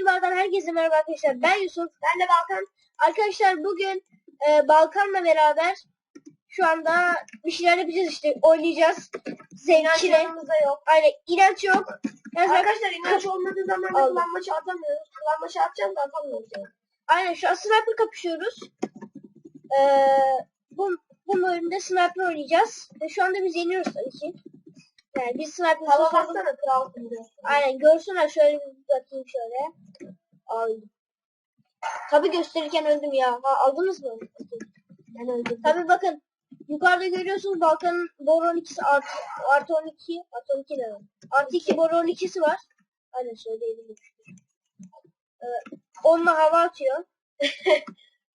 Silvar'dan herkese merhaba arkadaşlar. Ben Yusuf. Ben de Balkan. Arkadaşlar bugün e, Balkan'la beraber şu anda bir şeyler yapacağız işte. Oynayacağız. İnanç yanımızda yok. Aynen inanç yok. Yani Arkadaşlar inanç olmadığı zaman da Aldım. klan maçı atamıyoruz. Klan maçı atacağım da atamıyoruz yani. Aynen şu an sniper kapışıyoruz. Ee, bu, bu bölümde sniper oynayacağız. Ve şu anda biz yeniyoruz tabii ki. Yani biz sniper Hava bassana kral. Aynen görsünler şöyle bir bakayım şöyle. Aldım. Tabii gösterirken öldüm ya. Ha, aldınız mı? Ben öldürdüm. Tabii bakın. Yukarıda görüyorsunuz Balkan'ın boru 12'si artı, artı 12. Artı 12 ne? Artı 2 boru 12'si var. Aynen söyleyelim. Ee, onunla hava atıyor.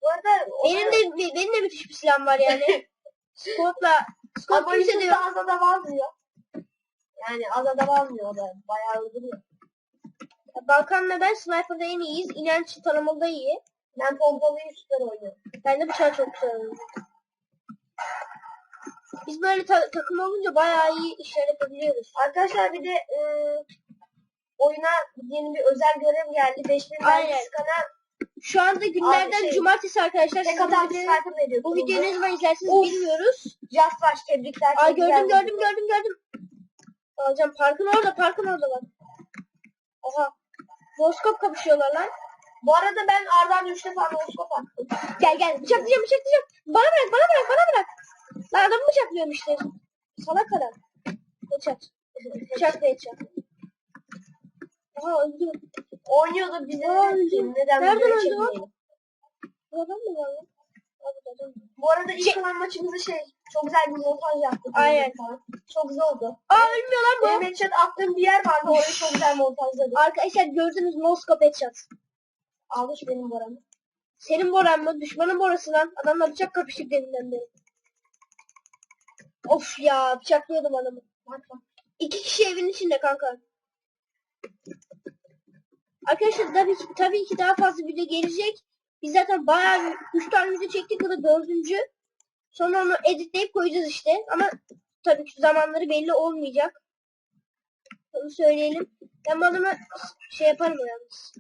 Bu arada Benim de benim de müthiş bir silahım var yani. Scope'la Scope ama kimse de yok. az adam almıyor. Yani az adam almıyor o da. Bayağı öldürüyor. Balkan'la ben sniper'da en iyiyiz. İnanç tanımalı iyi. Ben pompalıyı süper oynuyorum. Ben de bıçağı çok güzel oynuyorum. Biz böyle ta- takım olunca bayağı iyi işler yapabiliyoruz. Arkadaşlar bir de e, oyuna yeni bir özel görev geldi. 5000 Aynen. sıkana Şu anda günlerden şey, cumartesi arkadaşlar. tek Siz atan bu, videoyu ne zaman izlersiniz Of. bilmiyoruz. Just Watch tebrikler. Ay çok gördüm gördüm gördüm gördüm. Alacağım parkın orada parkın orada bak. Oha. Moskop kapışıyorlar lan. Bu arada ben Ardan 3 defa noskop attım. Gel gel bıçaklayacağım bıçaklayacağım. Bana bırak bana bırak bana bırak. Lan adamı bıçaklıyorum işte. Salak adam. Bıçak. Bıçak ve bıçak. Aha öldü. Oynuyordu bize. Aa, öldü. Neden Nereden öldü o? adam mı var lan? Bu arada ilk Şey- kalan maçımızda şey çok güzel bir montaj yaptık. Aynen. Falan. Çok güzel oldu. Aa ölmüyor lan bu. Benim headshot attığım bir yer vardı. Orayı çok güzel montajladım. Arkadaşlar gördünüz Moskop headshot. Almış benim Boran'ı. Senin Boran mı? Düşmanın Borası lan. Adamla bıçak kapıştık deminden beri. Of ya bıçaklıyordum adamı. Bak bak. İki kişi evin içinde kanka. Arkadaşlar tabii ki, tabii ki daha fazla video gelecek. Biz zaten bayağı bir, üç tane video çektik. Bu da dördüncü. Sonra onu editleyip koyacağız işte. Ama tabii ki zamanları belli olmayacak. Onu söyleyelim. Ben bu adama şey yaparım yalnız.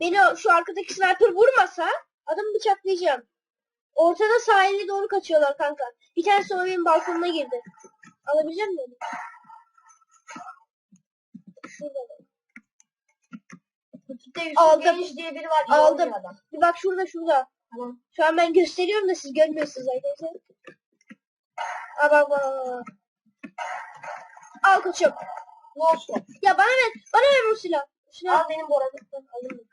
Beni şu arkadaki sniper vurmasa adamı bıçaklayacağım. Ortada sahile doğru kaçıyorlar kanka. Bir tanesi oyun balkonuna girdi. Alabilecek miyim? Şurada. Yusuf Aldım. Geniş diye biri var. Aldım. oynuyor adam. Bir bak şurada şurada. Tamam. Şu an ben gösteriyorum da siz görmüyorsunuz arkadaşlar. Bak, bak. Al koçum. Noskop. Ya bana ver. Bana ver o silah. Silah. Al benim Boran'ı. Bak alayım.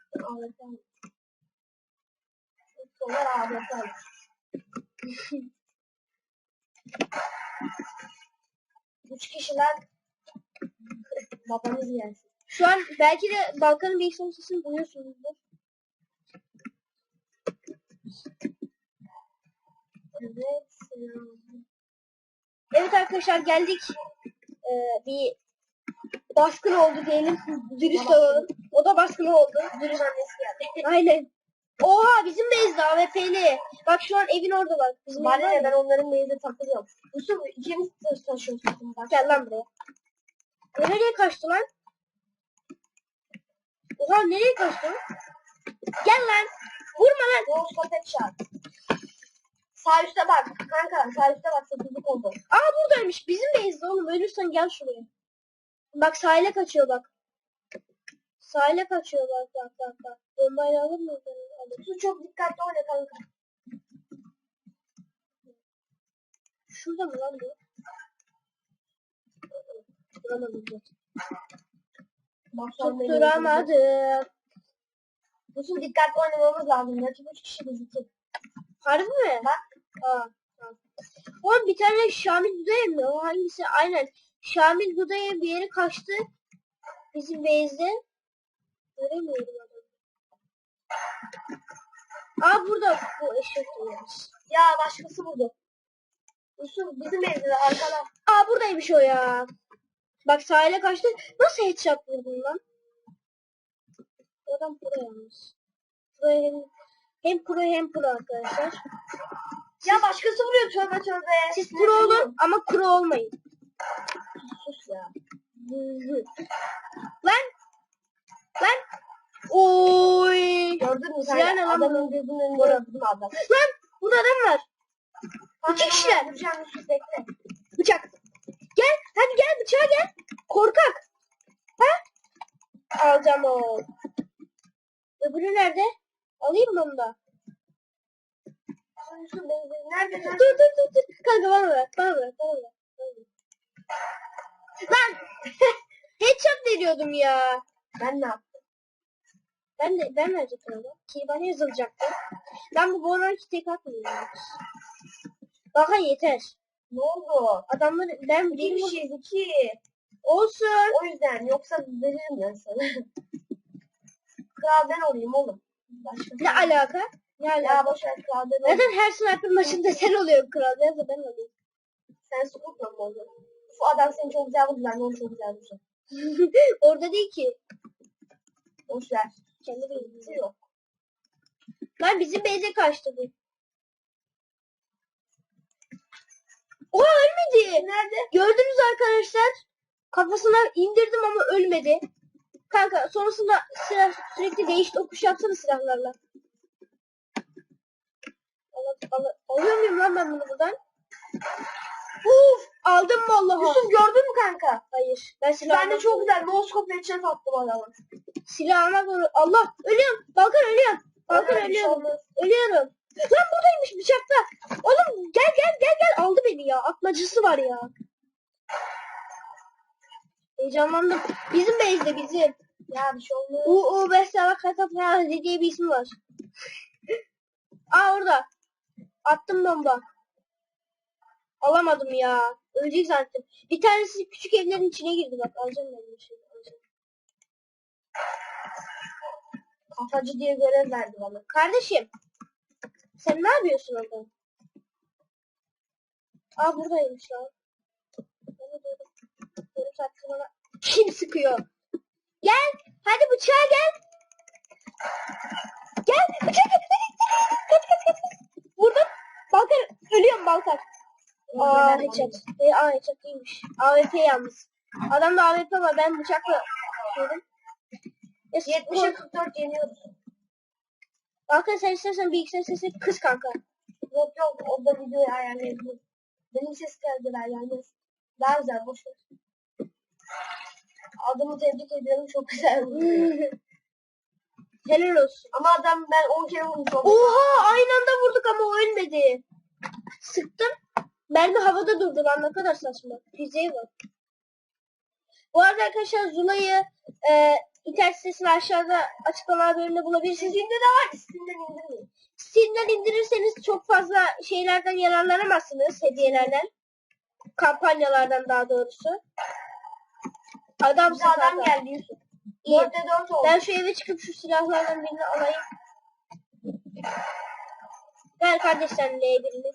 Sonra al bakalım. Üç kişiler babanız yersin. Şu an belki de Balkan'ın bir son sesini duyuyorsunuzdur. Evet. Evet arkadaşlar geldik. Ee, bir baskın oldu diyelim. Dürüst olalım. O da baskın oldu. Dürüst annesi geldi. Aynen. Oha bizim base'de AWP'li. Bak şu an evin orada bak. Bizim Bana ne ben onların meyze takılıyorum. Yusuf ikimiz taş taşıyorsun. Bak. Gel lan buraya. O nereye kaçtı lan? Oha nereye kaçtı? Gel lan. Vurma lan. Rose Patet Shark. Sağ üstte bak. Kanka sağ üstte bak. Sakızlık oldu. Aa buradaymış. Bizim base'de oğlum. Ölürsen gel şuraya. Bak sahile kaçıyor bak. Sahile kaçıyor bak bak bak bak. Bombayla alır mı? Yusuf çok dikkatli oyna kanka. Şurada mı lan bu? Duramadım. dur. Mahşerlerin Tutturamadım. Yusuf dikkatli oynamamız lazım. Rakip üç kişi gözüküyor. Harbi mi? Bak. Aa. tamam. Oğlum bir tane Şamil Dudaya mı? O hangisi? Aynen. Şamil Dudaya bir yere kaçtı. Bizim base'de. Göremiyorum adamı. Aa burada bu eşek duyuyoruz. Ya başkası vurdu. Yusuf bizim evde arkada. Aa buradaymış o ya. Bak sahile kaçtı. Nasıl headshot vurdun lan? Adam pro yalnız. Pro hem, hem pro hem pro arkadaşlar. Ya başkası vuruyor tövbe tövbe. Siz pro olun ama pro olmayın. Sus ya. lan! Lan! mı? Silah Sen ne lan adamın gözünün önünde öldürdüm adam. Lan burada adam var. İki kişiler. Bıçak. Gel hadi gel bıçağa gel. Korkak. Ha? Alacağım o. Öbürü nerede? Alayım mı onu da? Nerede? Dur dur dur dur. Kanka bana bırak bana bırak bana bırak. Lan! Headshot veriyordum ya. Ben ne yaptım? Ben de ben verecektim ama. Ki bana yazılacaktı. Ben bu Boran tek atmıyorum. Baka yeter. Ne oldu? Adamları ben Bir bir kişiyiz iki. olsun. O yüzden yoksa veririm ben sana. Kral ben olayım oğlum. Başka Ne alaka? Ne alaka? Ya boş ver kral ben olayım. Neden her sniper maçında sen oluyorsun kral? Da ben olayım. Sen Scoop'la mı oldun? Bu adam seni çok güzel vurdu. Ben de onu çok güzel vuracağım. Orada değil ki. Boş ver. Kendi. Bizi yok. Lan bizim beyze kaçtı bu. Oha ölmedi. Nerede? Gördünüz arkadaşlar. Kafasına indirdim ama ölmedi. Kanka sonrasında silah sürekli değiş tokuş yapsana silahlarla. Al, al, alıyor muyum lan ben bunu buradan? Uf, aldım vallahi. Yusuf gördün mü kanka? Hayır. Ben silah Ben de almak- çok güzel no scope headshot attım adama. silah almak zorunda. Allah ölüyorum. Balkan ölüyorum. Balkan ölüyorum. Ölüyorum. Lan buradaymış bıçakta. Oğlum gel gel gel gel aldı beni ya. Atmacısı var ya. Heyecanlandım. Bizim base'de bizim. Ya bir şey olmaz. U U Besela Katapra diye bir ismi var. Aa orada. Attım bomba. Alamadım ya. Ölecek zannettim. Bir tanesi küçük evlerin içine girdi bak. Alacağım ben bir şey. Alacağım. Kafacı diye görev verdi bana. Kardeşim. Sen ne yapıyorsun orada? Aa buradaymış lan. Ben de dedim. Yarım saattir bana kim sıkıyor? Gel. Hadi bıçağa gel. Gel. Bıçağa gel. Kaç kaç kaç. Vurdum. Balkan. Ölüyorum Balkan. Aa headshot. E, aa headshot değilmiş. AWP yalnız. Adamda AWP var. Ben bıçakla yedim. E, 70'e 44 yeniyoruz. Sen istersen bilgisayar sesi kız kanka. Yok yok o da videoyu ayarlayabilir. Benim ses geldi ayarlayamaz. Daha güzel boş ver. Adamı tebrik ediyorum çok güzel. Helal olsun. Ama adam ben 10 kere vurmuş oldum. Oha aynı anda vurduk ama o ölmedi. Sıktım. Mermi havada durdu lan ne kadar saçma. Füzeyi var. Bu arada arkadaşlar Zula'yı e, internet sitesini aşağıda açıklama bölümünde bulabilirsiniz. Sizinde de var. Steam'den indirmeyin. Steam'den indirirseniz çok fazla şeylerden yararlanamazsınız. Hediyelerden. Kampanyalardan daha doğrusu. Adam Bir adam geldi Yusuf. İyi. 4'te 4 oldu. Ben şu eve çıkıp şu silahlardan birini alayım. Ver kardeş sen L1'ini.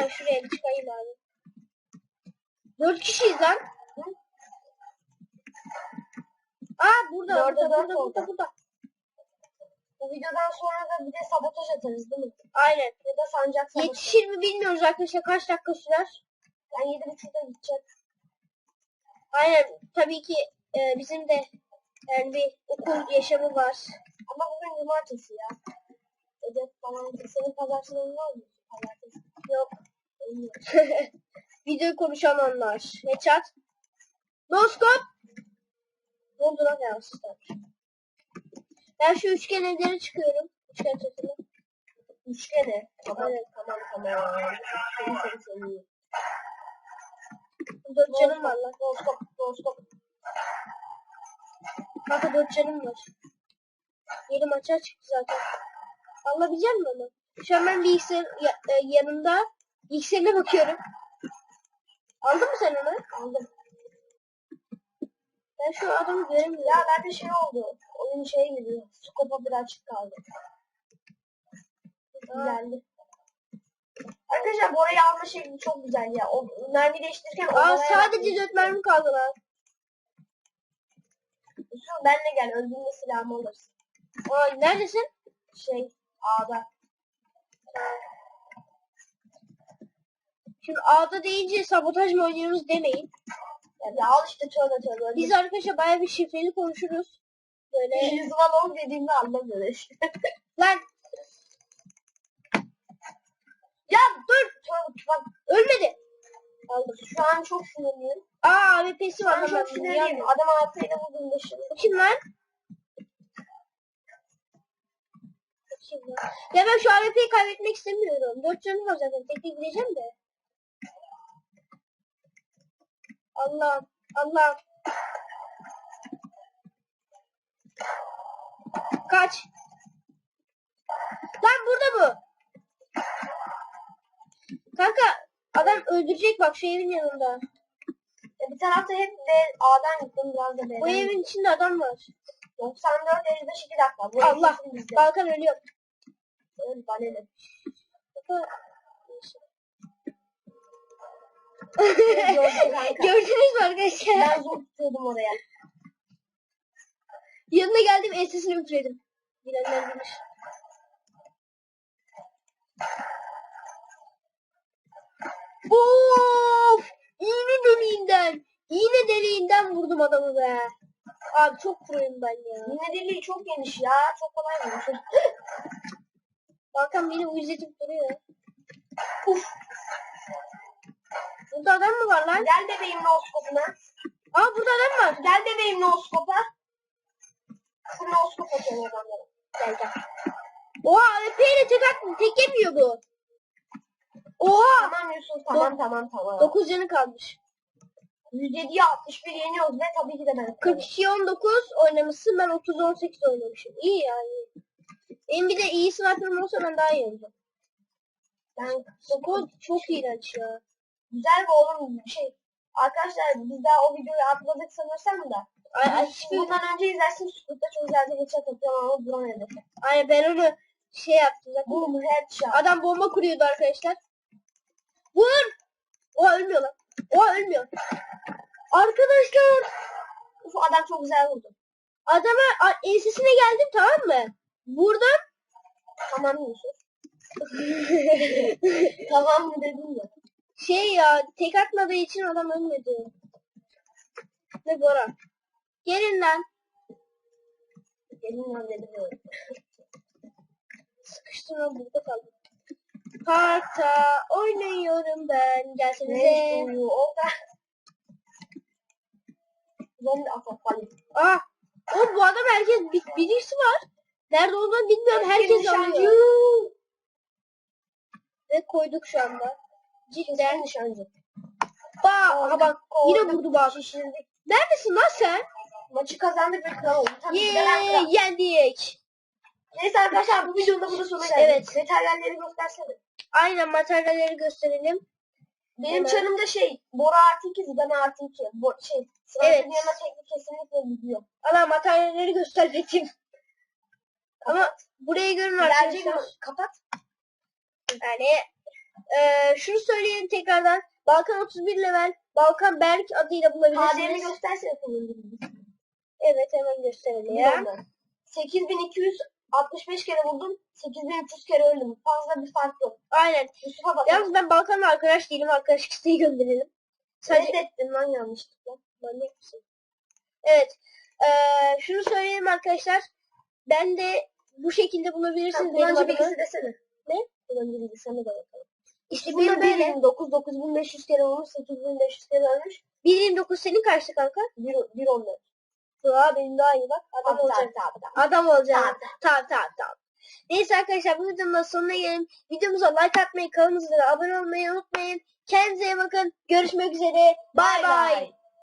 Ben şuraya bir çıkayım abi. Dört kişiyiz lan. Aa burada, Dörde burada, dört burada, oldu. burada, burada. Bu videodan sonra da bir de sabotaj atarız değil mi? Aynen. Ya da sancak sabotaj. Yetişir mi bilmiyoruz arkadaşlar. Kaç dakika sürer? Ben 7.30'da gideceğim. Aynen. Tabii ki e, bizim de yani bir okul yaşamı var. Ama bugün cumartesi ya. Ödev falan. Senin pazartesi var mı? Pazartesi. Yok. Video konuşan onlar. Ne chat? Noskop. Ne oldu lan yansızlar? Ben şu üçgen evlere çıkıyorum. Üçgen çatılı. Üçgene. Tamam Aynen. tamam tamam. Seni seni seni. Dört canım var lan. Noskop noskop. Kanka dört canım var. Yeni maça çıktı zaten. Alabilecek misin onu? Şu an ben bilgisayar ya- e, yanında bilgisayarına bakıyorum. Aldın mı sen onu? Aldım. Ben şu adamı göremiyorum. Ya bende şey oldu. Oyun şey gibi. Skopa bir açık kaldı. Güzeldi. Arkadaşlar bu orayı alma şekli çok güzel ya. O mermi değiştirirken Aa sadece dört mermi kaldı lan. Yusuf benle gel. Öldüğünde silahımı alırsın. Aa neredesin? Şey A'da. Şimdi A'da deyince sabotaj mı oynuyoruz demeyin. Yani al işte tövbe tövbe. Biz arkadaşlar bayağı bir şifreli konuşuruz. Böyle Yüz balon dediğimde anlamıyor işte. lan ya dur. Tövbe, Bak ölmedi. aldım. Şu an çok sinirliyim. Aa AWP'si var. an çok sinirliyim. ya. Adam altıyla vurdum başını. Bu kim lan? Kim lan? Ya ben şu AWP'yi kaybetmek istemiyorum. Dört canım var zaten. Tek gideceğim de. Allah Allah. Kaç. Lan burada bu. Kanka adam öldürecek bak şu evin yanında. Ya bir tarafta hep B, A'dan gittim biraz da B'den. Bu evin içinde adam var. 94 55 2 dakika. Bu Allah. Balkan ölüyor. Öyle bana ne? Gördünüz mü arkadaşlar? Ben zor tutuyordum oraya. Yanına geldim ensesini ütüledim. Bilenler bilir. Of! İğne deliğinden, iğne deliğinden vurdum adamı be. Abi çok proyum ben ya. Yine deliği çok geniş ya. Çok kolay olmuş. Balkan beni uyuzletip duruyor. Uf. Burada adam mı var lan? Gel bebeğim noskopuna. Aa burada adam var. Gel bebeğim noskopa. Full noskop atıyorum adamlara. Gel gel. Oha ile tek, at, tek yemiyor bu. Oha! Tamam Yusuf tamam tamam tamam. 9 canı kalmış. 107'ye 61 yeniyoruz ve tabii ki de ben. 42-19 oynamışsın ben 30-18 oynamışım. İyi yani. Benim bir de iyi sniper'ım olsa ben daha iyi olacağım. Ben Soko çok iğrenç ya. Güzel bir oğlum şey. Arkadaşlar biz daha o videoyu atmadık sanırsam da. Ay, hiçbir- Bundan önce izlersin Scoot'ta çok güzel bir headshot atıyorum ama buran hedefi. Ay ben onu şey yaptım zaten. Boom headshot. Adam bomba kuruyordu arkadaşlar. Vur! Oha ölmüyor lan. Oha ölmüyor. Arkadaşlar Uf adam çok güzel vurdu. adama ensesine geldim tamam mı? Vurdum. Tamam Yusuf. tamam mı dedim ya. Şey ya tek atmadığı için adam ölmedi. Ne Bora? Gelin lan. Gelin lan dedim ya. Sıkıştım lan burada kaldım. Parkta oynuyorum ben. Gelsenize. Ne orada? Zombi apokalip. Aa, oğlum bu adam herkes bir, birisi var. Nerede olduğunu bilmiyorum. Herkes alıyor. Ve koyduk şu anda. Cidden nişancı. Bak, bak. Yine vurdu bak. Şişirdik. Neredesin lan sen? Maçı kazandık ve kral olduk. Tabii ki de ben Yeee kral. yendik. Neyse arkadaşlar bu videonun da burada sonuna geldik. Evet. Materyalleri göstersene. Aynen materyalleri gösterelim. Benim Hemen. çarımda şey, Bora artı 2, Zidane artı 2. Bo şey, sınavın Evet. yanına teknik kesinlikle gidiyor. Ana materyalleri gösterecektim. Ama burayı görün mi? arkadaşlar. Kapat. Yani eee şunu söyleyeyim tekrardan. Balkan 31 level. Balkan Berk adıyla KD'mi bulabilirsiniz. göstersene sonunda. Evet hemen gösterelim. Ya. 8265 kere vurdum. 8300 kere öldüm. Fazla bir fark yok. Aynen. Yusuf'a bak. Yalnız ben Balkan'la arkadaş değilim. Arkadaş isteği gönderelim. Sadece Reddettim lan yanlışlıkla. manyak mısın? Evet. Eee şunu söyleyeyim arkadaşlar. Ben de bu şekilde bulabilirsiniz benim kullanıcı adımı. bilgisi desene. Ne? Kullanıcı bilgisi sana da bakalım. İşte benim böyle böyle. 9 9500 kere olmuş 8500 kere ölmüş 1.29 senin kaçtı kanka? 1 1 14. Aa benim daha iyi bak. Adam Tabii olacak. tabii tabii. Adam. Tabii. Tamam tamam tamam. Neyse arkadaşlar bu videonun da sonuna gelin. Videomuza like atmayı, kanalımıza abone olmayı unutmayın. Kendinize iyi bakın. Görüşmek üzere. Bay. bay.